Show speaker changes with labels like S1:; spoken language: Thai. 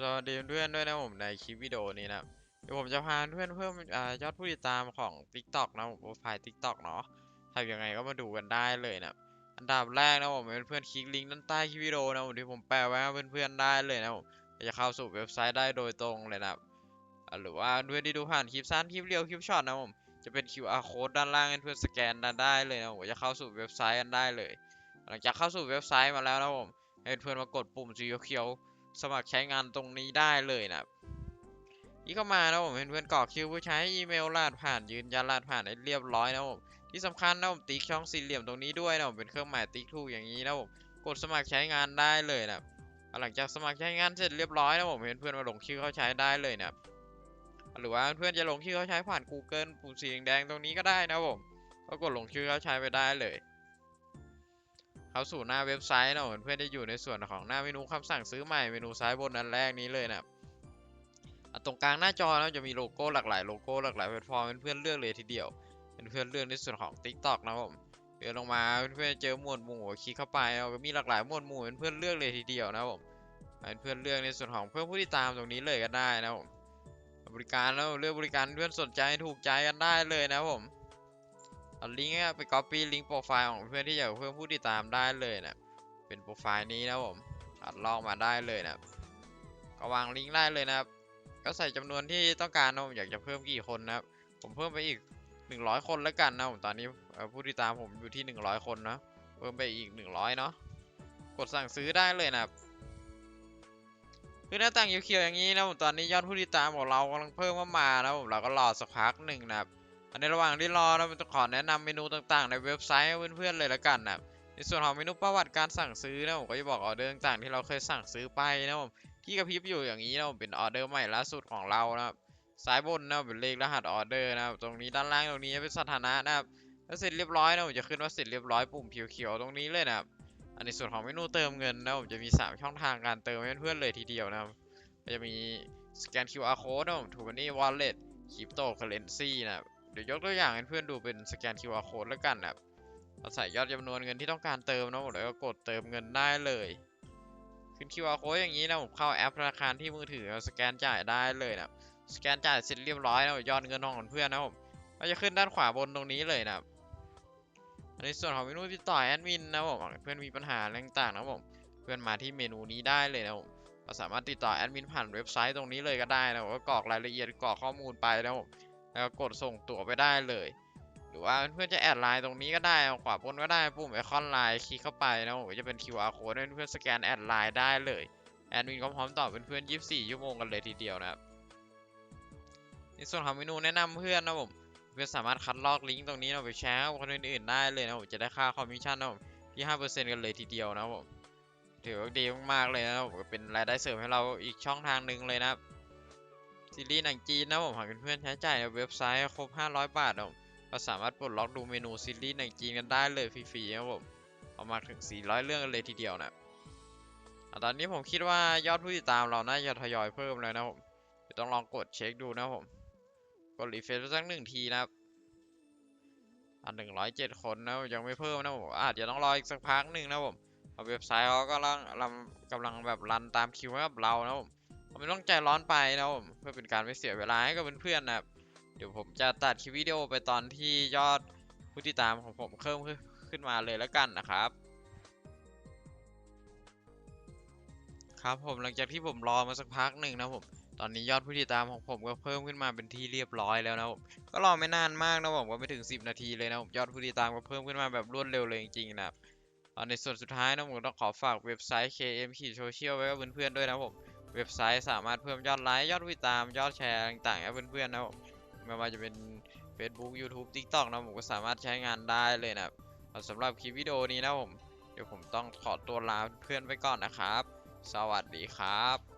S1: สวัสดีเพื่อนด้วยนะผมในคลิปวิดีโอนี้นะเดี๋ยวผมจะพาเพื่อนเพิ่มอ่ายอดผู้ติดตามของ TikTok นะผมโปรไฟล์ TikTok เนาะทำยังไงก็มาดูกันได้เลยนะอันดับแรกนะผมเพื่อนคลิกลิงก์ด้านใต้คลิปวิดีโอนะผมที่ผมแปะไว้ให้เพื่อนๆได้เลยนะผมจะเข้าสู่เว็บไซต์ได้โดยตรงเลยนะหรือว่าเพื่อนที่ดูผ่านคลิปสั้นคลิปเรียวคลิปช็อตนะผมจะเป็น QR code ด้านล่างให้เพื่อนสแกนได้เลยนะผมจะเข้าสู่เว็บไซต์กันได้เลย หลังจากเข้าสู่เว็บไซต์มาแล้วนะผมให้เพื่อนมากดปุ่มสีเขียว สมัครใช้งานตรงนี้ได้เลยนะครับนี่เข้ามานะผมเพื่อนๆกรอกคิวผู้ใช้อีเมลรหัสผ่านยืนยันรหัสผ่านให้เรียบร้อยนะผมที่สำคัญนะผมติ๊กช่องสี่เหลี่ยมตรงนี้ด้วยนะผมเป็นเครื่องหมายติ๊กถูกอย่างนี้นะผมกดสมัครใช้งานได้เลยนะครับหลังจากสมัครใช้งานเสร็จเรียบร้อยนะผมเพื่อนๆมาลงชื่อเข้าใช้ได้เลยนะครับหรือว่าเพื่อนๆจะลงชื่อเข้าใช้ผ่าน Google ปุ่มสีแดงตรงนี้ก็ได้นะผมก็กดลงชื่อเข้าใช้ไปได้เลย เข้าสู่หน้าเว็บไซต์นะผมเพื่อนๆจะอยู่ในส่วนของหน้าเมนูคำสั่งซื้อใหม่เมนูซ้ายบนอันแรกนี้เลยนะตรงกลางหน้าจอนะจะมีโลโก้หลากหลายโลโก้หลากหลายแพลตฟอร์มเพื่อนๆเลือกเลยทีเดียวเพื่อนๆเลือกในส่วนของ TikTok นะผมเดินลงมาเพื่อนๆเจอหมวดหมู่คลิกเข้าไปเอาก็มีหลากหลายหมวดหมู่เพื่อนๆเลือกเลยทีเดียวนะผมเพื่อนๆเลือกในส่วนของเพื่อนผู้ติดตามตรงนี้เลยก็ได้นะผมบริการแล้วเลือกบริการเพื่อนสนใจถูกใจกันได้เลยนะผม เอาลิงก์อะไป copy ลิงก์โปรไฟล์ของเพื่อนที่อยากเพิ่มผู้ติดตามได้เลยนะเป็นโปรไฟล์นี้นะผมอัดลอกมาได้เลยนะก็วางลิงก์ได้เลยนะครับ ก็ใส่จำนวนที่ต้องการนะผมอยากจะเพิ่มกี่คนนะครับ ผมเพิ่มไปอีก 100 คนแล้วกันนะผมตอนนี้ผู้ติดตามผมอยู่ที่ 100 คนนะเพิ่มไปอีก 100 เนาะกดสั่งซื้อได้เลยนะครับคือหน้าต่างเขียวๆอย่างนี้นะผมตอนนี้ยอดผู้ติดตามของเรากำลังเพิ่มเข้ามานะผมเราก็รอสักพักหนึ่งนะครับ อันในระหว่างที่รอเราจะขอแนะนำเมนูต่างๆ ในเว็บไซต์ให้เพื่อนๆเลยละกันนะในส่วนของเมนูประวัติการสั่งซื้อนะผมก็จะบอกออเดอร์ต่างๆที่เราเคยสั่งซื้อไปนะผมที่กระพริบอยู่อย่างนี้นะผมเป็นออเดอร์ใหม่ล่าสุดของเรานะครับซ้ายบนนะเป็นเลขรหัสออเดอร์นะครับตรงนี้ด้านล่างตรงนี้เป็นสถานะนะครับถ้าเสร็จเรียบร้อยนะผมจะขึ้นว่าเสร็จเรียบร้อยปุ่มเขียวๆตรงนี้เลยนะครับอันในส่วนของเมนูเติมเงินนะผมจะมี 3 ช่องทางการเติมให้เพื่อนๆเลยทีเดียวนะครับจะมีสแกน QR code นะผมทูบันนี่วอลเล็ตคริปโตเคอเรนซีนะครับ ดี๋ยวยกตัวอย่างให้เพื่อนดูเป็นสแกน QR code แล้วกันนะครับเราใส่ยอดจำนวนเงินที่ต้องการเติมนะผมแล้วก็กดเติมเงินได้เลยขึ้น QR code อย่างนี้นะผมเข้าแอปธนาคารที่มือถือสแกนจ่ายได้เลยนะสแกนจ่ายเสร็จเรียบร้อยแล้วยอดเงินของเพื่อนนะผมก็จะขึ้นด้านขวาบนตรงนี้เลยนะครับอันนี้ส่วนของเมนูติดต่อแอดมินนะผมเพื่อนมีปัญหาอะไรต่างๆนะผมเพื่อนมาที่เมนูนี้ได้เลยนะผมก็สามารถติดต่อแอดมินผ่านเว็บไซต์ตรงนี้เลยก็ได้นะผมก็กรอกรายละเอียดกรอกข้อมูลไปนะผม แล้วกกดส่งตั๋วไปได้เลย หรือว่าเพื่อนจะแอดไลน์ตรงนี้ก็ได้ขวาบนก็ได้ปุ่มไอคอนไลน์คลิกเข้าไปนะผมจะเป็น QR code ให้เพื่อนสแกนแอดไลน์ได้เลยแอดมินก็พร้อมตอบเป็นเพื่อน24 ชั่วโมงกันเลยทีเดียวนะครับในส่วนของเมนูแนะนำเพื่อนนะผมเพื่อนสามารถคัดลอกลิงก์ตรงนี้เราไปแชร์กับคนอื่นๆได้เลยนะผมจะได้ค่าคอมมิชชั่นนะผมที่ 5%กันเลยทีเดียวนะผมถือว่าดีมากๆเลยนะผมเป็นรายได้เสริมให้เราอีกช่องทางหนึ่งเลยนะครับ ซีรีส์หนังจีนนะผมหากเพื่อนๆใช้จ่ายในเว็บไซต์ครบ 500 บาทนะผมก็สามารถปลดล็อกดูเมนูซีรีส์หนังจีนกันได้เลยฟรีๆนะผมเอามาถึง 400 เรื่องเลยทีเดียวนะตอนนี้ผมคิดว่ายอดผู้ติดตามเราน่าจะทยอยเพิ่มแล้วนะผมเดี๋ยวต้องลองกดเช็คดูนะผมกดรีเฟรชสักหนึ่งทีนะครับอันหนึ่งร้อยเจ็ดคนนะยังไม่เพิ่มนะผมอาจจะต้องรออีกสักพักหนึ่งนะผมเพราะเว็บไซต์เขาก็กำลังกำลังแบบรันตามคิวให้กับเรานะผม ผมไม่ต้องใจร้อนไปนะผมเพื่อเป็นการไม่เสียเวลาให้กับเพื่อนๆนะครับเดี๋ยวผมจะตัดคลิปวิดีโอไปตอนที่ยอดผู้ติดตามของผมเพิ่มขึ้นมาเลยแล้วกันนะครับ ครับผมหลังจากที่ผมรอมาสักพักหนึ่งนะผมตอนนี้ยอดผู้ติดตามของผมก็เพิ่มขึ้นมาเป็นที่เรียบร้อยแล้วนะผมก็รอไม่นานมากนะผมก็ไม่ถึง 10 นาทีเลยนะผมยอดผู้ติดตามก็เพิ่มขึ้นมาแบบรวดเร็วเลยจริงๆนะครับตอนในส่วนสุดท้ายนะผมต้องขอฝากเว็บไซต์ KM Social ไว้กับเพื่อนๆด้วยนะผม เว็บไซต์สามารถเพิ่มยอดไลค์ยอดวิตามยอดแชร์ต่างๆให้เพื่อนๆนะครับไม่ว่าจะเป็น Facebook YouTube TikTok นะผมก็สามารถใช้งานได้เลยนะครับสำหรับคลิปวิดีโอนี้นะผม เดี๋ยวผมต้องขอตัวลาเพื่อนไปก่อนนะครับ สวัสดีครับ